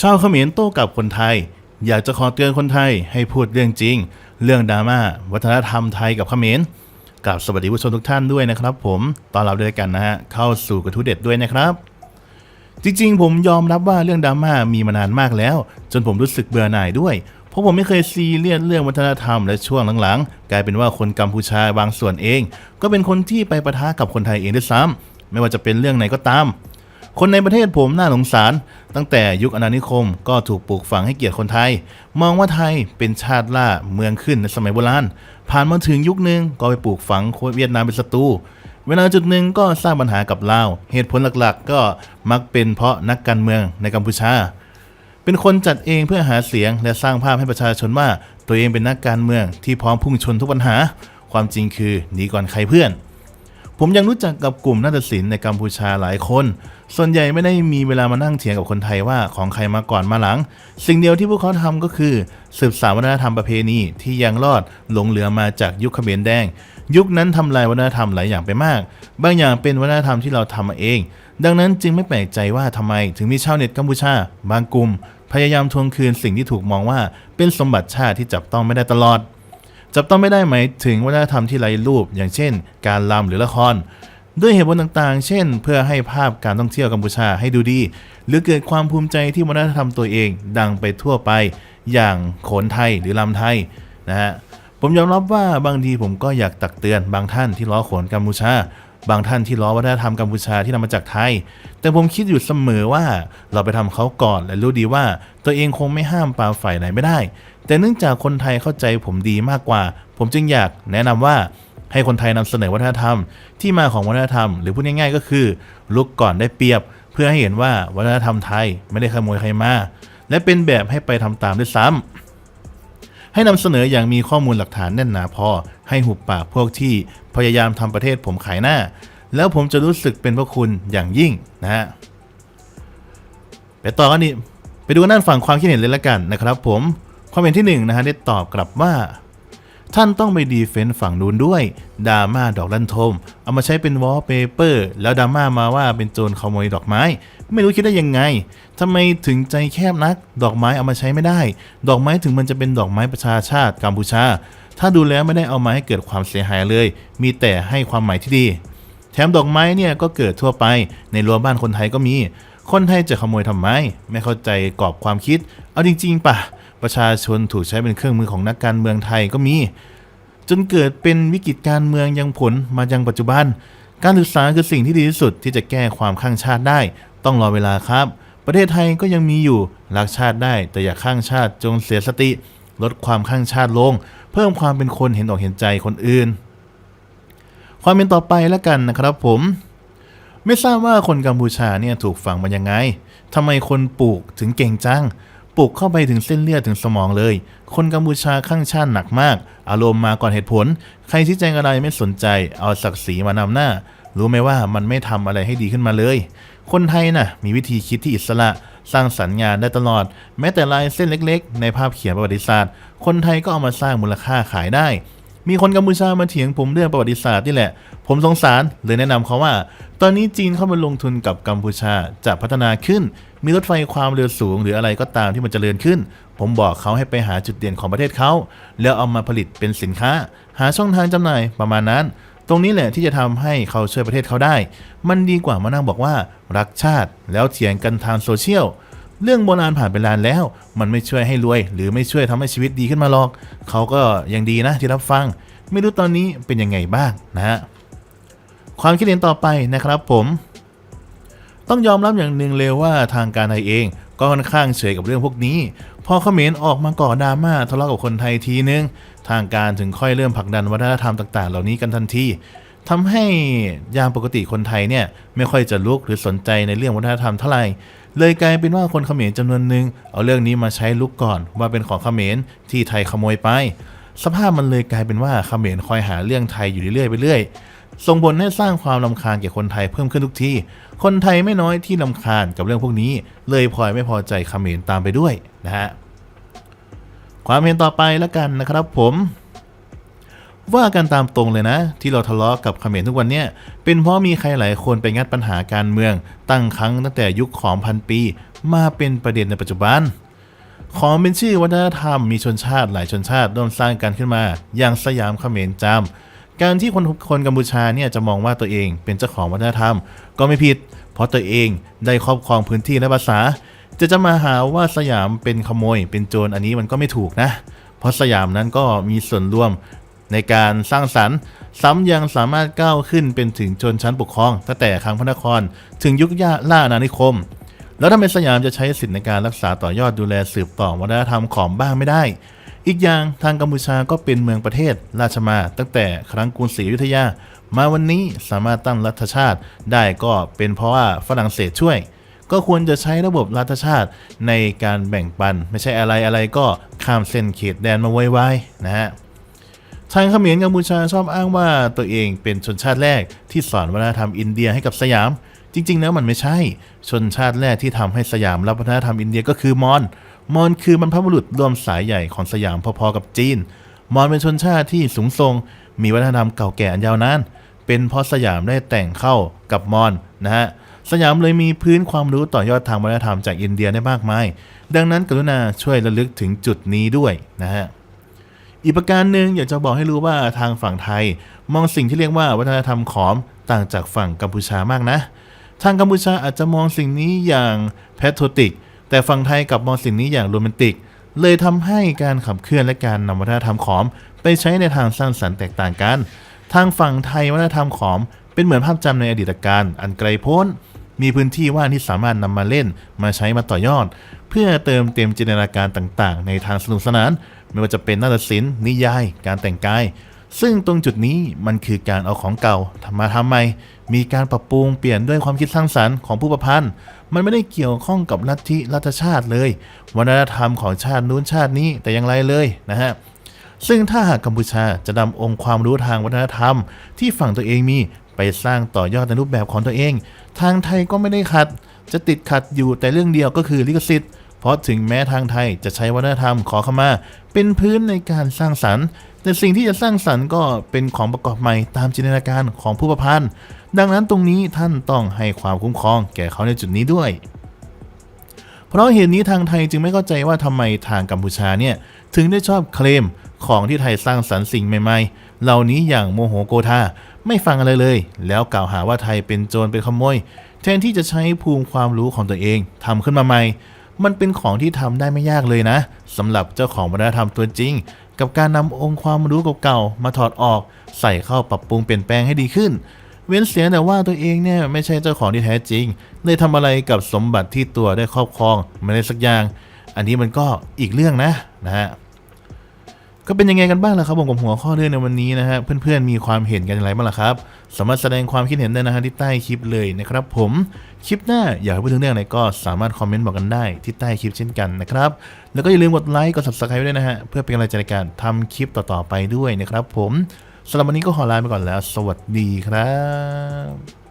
ชาวเขมรโต้กับคนไทย อยากจะขอเตือนคนไทยให้พูดเรื่องจริง เรื่องดราม่าวัฒนธรรมไทยกับเขมรกับสวัสดีผู้ชมทุกท่านด้วยนะครับ ผมตอนรับด้วยกันนะฮะเข้าสู่กระทู้เด็ดด้วยนะครับ จริงๆ ผมยอมรับว่าเรื่องดราม่ามีมานานมากแล้ว จนผมรู้สึกเบื่อหน่ายด้วย เพราะผมไม่เคยซีเรียสเรื่องวัฒนธรรมและช่วงหลังๆ กลายเป็นว่าคนกัมพูชาบางส่วนเอง ก็เป็นคนที่ไปประทะกับคนไทยเองด้วยซ้ำไม่ว่าจะเป็นเรื่องไหนก็ตาม คนในประเทศผมน่าสงสาร ตั้งแต่ยุคอาณานิคมก็ถูกปลูกฝังให้เกียรติคนไทย มองว่าไทยเป็นชาติล่าเมืองขึ้นในสมัยโบราณ ผ่านมาถึงยุคหนึ่งก็ไปปลูกฝังคนเวียดนามเป็นศัตรูเวลาจุดหนึ่งก็สร้างปัญหากับลาว เหตุผลหลักๆ ก็มักเป็นเพราะนักการเมืองในกัมพูชา เป็นคนจัดเองเพื่อหาเสียง และสร้างภาพให้ประชาชนว่า ตัวเองเป็นนักการเมืองที่พร้อมพุ่งชนทุกปัญหา ความจริงคือหนีก่อนใครเพื่อน ผมยังรู้จักกับกลุ่มนาฏศิลป์ในกัมพูชาหลายคน ส่วนใหญ่ไม่ได้มีเวลามานั่งเถียงกับคนไทยว่าของใครมาก่อนมาหลัง สิ่งเดียวที่พวกเขาทำก็คือ สืบสานวัฒนธรรมประเพณีที่ยังรอดหลงเหลือมาจากยุคเขมรแดง ยุคนั้นทำลายวัฒนธรรมหลายอย่างไปมาก บางอย่างเป็นวัฒนธรรมที่เราทำมาเอง ดังนั้นจึงไม่แปลกใจว่าทำไมถึงมีชาวเน็ตกัมพูชา บางกลุ่ม พยายามทวงคืนสิ่งที่ถูกมองว่าเป็นสมบัติชาติที่จับต้องไม่ได้ตลอด จับต้องไม่ได้หมายถึงวัฒนธรรมที่ไร้รูป อย่างเช่น การรำหรือละคร ด้วยเหตุผลต่างๆ เช่น เพื่อให้ภาพการท่องเที่ยวกัมพูชาให้ดูดี หรือเกิดความภูมิใจที่วัฒนธรรมตัวเองดังไปทั่วไป อย่างโขนไทยหรือลำไทยนะฮะผมยอมรับว่าบางทีผมก็อยากตักเตือนบางท่านที่ล้อโขนกัมพูชา บางท่านที่ล้อวัฒนธรรมกัมพูชาที่นำมาจากไทย แต่ผมคิดอยู่เสมอว่าเราไปทำเขาก่อนและรู้ดีว่า ตัวเองคงไม่ห้ามปาฝ่ายไหนไม่ได้ แต่เนื่องจากคนไทยเข้าใจผมดีมากกว่า ผมจึงอยากแนะนำว่าให้คนไทยนำเสนอวัฒนธรรม ที่มาของวัฒนธรรม หรือพูดง่ายๆ ก็คือ ลุกก่อนได้เปรียบ เพื่อให้เห็นว่าวัฒนธรรมไทยไม่ได้ขโมยใครมาและเป็นแบบให้ไปทำตามด้วยซ้ำให้นำเสนออย่างมีข้อมูลหลักฐานแน่นหนาพอ ให้หุบปากพวกที่พยายามทำประเทศผมขายหน้า แล้วผมจะรู้สึกเป็นพระคุณอย่างยิ่งนะฮะไปต่อกันนี่ไปดูนั่นฝั่งความคิดเห็นเลยละกันนะครับผม ความเห็นที่หนึ่งนะฮะได้ตอบกลับว่า ท่านต้องไปดีเฟนต์ฝั่งนู้นด้วยดราม่าดอกลันทม เอามาใช้เป็นวอลเปเปอร์แล้วดราม่ามาว่าเป็นโจรขโมยดอกไม้ ไม่รู้คิดได้ยังไงทำไมถึงใจแคบนัก ดอกไม้เอามาใช้ไม่ได้ ดอกไม้ถึงมันจะเป็นดอกไม้ประชาชาติกัมพูชา ถ้าดูแล้วไม่ได้เอามาให้เกิดความเสียหายเลย มีแต่ให้ความหมายที่ดีแถมดอกไม้เนี่ยก็เกิดทั่วไปในรั้วบ้านคนไทยก็มี คนไทยจะขโมยทำไม ไม่เข้าใจกรอบความคิด เอาจริง ๆป่ะ ประชาชนถูกใช้เป็นเครื่องมือของนักการเมืองไทยก็มี จนเกิดเป็นวิกฤตการเมืองยังผลมายังปัจจุบัน การศึกษาคือสิ่งที่ดีที่สุดที่จะแก้ความข้างชาติได้ ต้องรอเวลาครับ ประเทศไทยก็ยังมีอยู่รักชาติได้ แต่อย่าข้างชาติจงเสียสติ ลดความข้างชาติลง เพิ่มความเป็นคนเห็นอกเห็นใจคนอื่น ความเป็นต่อไปแล้วกันนะครับผมไม่ทราบว่าคนกัมพูชาเนี่ยถูกฝังมายังไง ทำไมคนปลูกถึงเก่งจัง ปลูกเข้าไปถึงเส้นเลือดถึงสมองเลย คนกัมพูชาข้างชาติหนักมาก อารมณ์มาก่อนเหตุผล ใครชี้แจงอะไรไม่สนใจ เอาศักดิ์ศรีมานำหน้า รู้ไหมว่ามันไม่ทำอะไรให้ดีขึ้นมาเลย คนไทยน่ะ มีวิธีคิดที่อิสระสร้างสรรค์งานได้ตลอด แม้แต่ลายเส้นเล็ก ๆ ในภาพเขียนประวัติศาสตร์ คนไทยก็เอามาสร้างมูลค่าขายได้ มีคนกัมพูชามาเถียงผมเรื่องประวัติศาสตร์นี่แหละ ผมสงสารเลยแนะนำเขาว่า ตอนนี้จีนเข้ามาลงทุนกับกัมพูชาจะพัฒนาขึ้น มีรถไฟความเร็วสูง หรืออะไรก็ตามที่มันจเจริญขึ้น ผมบอกเขาให้ไปหาจุดเด่นของประเทศเขา แล้วเอามาผลิตเป็นสินค้า หาช่องทางจำหน่ายประมาณนั้น ตรงนี้แหละที่จะทำให้เขาช่วยประเทศเขาได้ มันดีกว่ามานั่งบอกว่ารักชาติ แล้วเถียงกันทางโซเชียล เรื่องโบราณผ่านไปนานแล้ว มันไม่ช่วยให้รวย หรือไม่ช่วยทำให้ชีวิตดีขึ้นมาหรอก เขาก็ยังดีนะที่รับฟัง ไม่รู้ตอนนี้เป็นยังไงบ้างนะฮะ ความคิดเห็นต่อไปนะครับผม ต้องยอมรับอย่างหนึ่งเลยว่าทางการไทยเอง ก็ค่อนข้างเฉยกับเรื่องพวกนี้ พอเขมรออกมาก่อดราม่าทะเลาะกับคนไทยทีนึง ทางการถึงค่อยเริ่มผลักดันวัฒนธรรมต่าง ๆ เหล่านี้กันทันทีทำให้ยามปกติคนไทยเนี่ยไม่ค่อยจะลุกหรือสนใจในเรื่องวัฒนธรรมเท่าไหร่ เลยกลายเป็นว่าคนเขมรจำนวนหนึ่งเอาเรื่องนี้มาใช้ลุกก่อนว่าเป็นของเขมรที่ไทยขโมยไป สภาพมันเลยกลายเป็นว่าเขมรคอยหาเรื่องไทยอยู่เรื่อยไปเรื่อยส่งผลให้สร้างความลำคาญแก่คนไทยเพิ่มขึ้นทุกที คนไทยไม่น้อยที่ลำคาญกับเรื่องพวกนี้ เลยพลอยไม่พอใจเขมรตามไปด้วยนะฮะ ความเห็นต่อไปแล้วกันนะครับผม ว่ากันตามตรงเลยนะ ที่เราทะเลาะกับเขมรทุกวันเนี่ยเป็นเพราะมีใครหลายคนไปงัดปัญหาการเมือง ตั้งครั้งตั้งแต่ยุคของพันปี มาเป็นประเด็นในปัจจุบัน ของเป็นชื่อวัฒนธรรมมีชนชาติหลายชนชาติร่วมสร้างกันขึ้นมา อย่างสยามเขมรจำการที่คนคนกัมพูชาเนี่ยจะมองว่าตัวเองเป็นเจ้าของวัฒนธรรม ก็ไม่ผิด เพราะตัวเองได้ครอบครองพื้นที่และภาษา จะจะมาหาว่าสยามเป็นขโมย เป็นโจรอันนี้มันก็ไม่ถูกนะ เพราะสยามนั้นก็มีส่วนร่วม ในการสร้างสรรค์ ซ้ำยังสามารถก้าวขึ้นเป็นถึงชนชั้นปกครอง ตั้งแต่ครั้งพระนคร ถึงยุคย่าล่าอาณานิคม แล้วทำไมสยามจะใช้สิทธิในการรักษาต่อยอดดูแลสืบต่อวัฒนธรรมของบ้างไม่ได้ อีกอย่างทางกัมพูชาก็เป็นเมืองประเทศราชมา ตั้งแต่ครั้งกรุงศรีอยุธยา มาวันนี้สามารถตั้งรัฐชาติได้ก็เป็นเพราะว่าฝรั่งเศสช่วยก็ควรจะใช้ระบบรัฐชาติในการแบ่งปัน ไม่ใช่อะไรอะไรก็ข้ามเส้นเขตแดนมาไวๆนะฮะ ทางเขมรกัมพูชาชอบอ้างว่าตัวเองเป็นชนชาติแรกที่สอนวัฒนธรรมอินเดียให้กับสยาม จริง ๆ แล้วมันไม่ใช่ ชนชาติแรกที่ทำให้สยามรับวัฒนธรรมอินเดียก็คือมอญมอญคือบรรพบุรุษร่วมสายใหญ่ของสยามพอๆกับจีน มอญเป็นชนชาติที่สูงทรง มีวัฒนธรรมเก่าแก่อันยาวนานเป็นเพราะสยามได้แต่งเข้ากับมอญนะฮะสยามเลยมีพื้นความรู้ต่อยอดทางวัฒนธรรมจากอินเดียได้มากมาย ดังนั้นกรุณาช่วยระลึกถึงจุดนี้ด้วยนะฮะ อีกประการหนึ่งอยากจะบอกให้รู้ว่าทางฝั่งไทย มองสิ่งที่เรียกว่าวัฒนธรรมขอมต่างจากฝั่งกัมพูชามากนะ ทางกัมพูชาอาจจะมองสิ่งนี้อย่างแพทโทติก แต่ฝั่งไทยกลับมองสิ่งนี้อย่างโรแมนติก เลยทำให้การขับเคลื่อนและการนำวัฒนธรรมขอม ไปใช้ในทางสร้างสรรค์แตกต่างกัน ทางฝั่งไทยวัฒนธรรมขอม เป็นเหมือนภาพจำในอดีตการอันไกลโพ้นมีพื้นที่ว่างที่สามารถนำมาเล่นมาใช้มาต่อยอด เพื่อเติมเต็มจินตนาการต่างๆ ในทางสนุกสนาน ไม่ว่าจะเป็นนาฏศิลป์นิยาย การแต่งกาย ซึ่งตรงจุดนี้มันคือการเอาของเก่าทำมาทำใหม่ มีการปรับปรุงเปลี่ยนด้วยความคิดสร้างสรรค์ของผู้ประพันธ์ มันไม่ได้เกี่ยวข้องกับลัทธิรัฐชาติเลย วัฒนธรรมของชาตินู้นชาตินี้แต่อย่างไรเลยนะฮะซึ่งถ้าหากกัมพูชาจะนำองค์ความรู้ทางวัฒนธรรม ที่ฝั่งตัวเองมีไปสร้างต่อยอดในรูปแบบของตัวเอง ทางไทยก็ไม่ได้ขัด จะติดขัดอยู่แต่เรื่องเดียวก็คือลิขสิทธิ์ เพราะถึงแม้ทางไทยจะใช้วัฒนธรรมขอเข้ามา เป็นพื้นในการสร้างสรรค์ แต่สิ่งที่จะสร้างสรรค์ก็เป็นของประกอบใหม่ตามจินตนาการของผู้ประพันธ์ ดังนั้นตรงนี้ท่านต้องให้ความคุ้มครองแก่เขาในจุดนี้ด้วย เพราะเหตุนี้ทางไทยจึงไม่เข้าใจว่าทำไมทางกัมพูชาเนี่ยถึงได้ชอบเคลมของที่ไทยสร้างสรรค์สิ่งใหม่ ๆ เหล่านี้อย่างโมโหโกธาไม่ฟังอะไรเลย แล้วกล่าวหาว่าไทยเป็นโจรเป็นขโมย แทนที่จะใช้ภูมิความรู้ของตัวเองทำขึ้นมาใหม่ มันเป็นของที่ทำได้ไม่ยากเลยนะสำหรับเจ้าของวัฒนธรรมตัวจริง กับการนำองค์ความรู้เก่าๆมาถอดออก ใส่เข้าปรับปรุงเปลี่ยนแปลงให้ดีขึ้น เว้นเสียแต่ว่าตัวเองเนี่ยไม่ใช่เจ้าของที่แท้จริงเลยทำอะไรกับสมบัติที่ตัวได้ครอบครองไม่ได้สักอย่าง อันนี้มันก็อีกเรื่องนะนะฮะ ก็เป็นยังไงกันบ้างล่ะครับผมกับหัวข้อเรื่องในวันนี้นะฮะเพื่อนๆมีความเห็นกันอย่างไรบ้างล่ะครับ สามารถแสดงความคิดเห็นได้นะฮะที่ใต้คลิปเลยนะครับผมคลิปหน้าอยากให้พูดถึงเรื่องอะไรก็สามารถคอมเมนต์บอกกันได้ที่ใต้คลิปเช่นกันนะครับแล้วก็อย่าลืมกดไลค์กด subscribe ไว้ด้วยนะฮะเพื่อเป็นกำลังใจในการทำคลิปต่อๆไปด้วยนะครับผมสำหรับวันนี้ก็ขอลาไปก่อนแล้ว สวัสดีครับ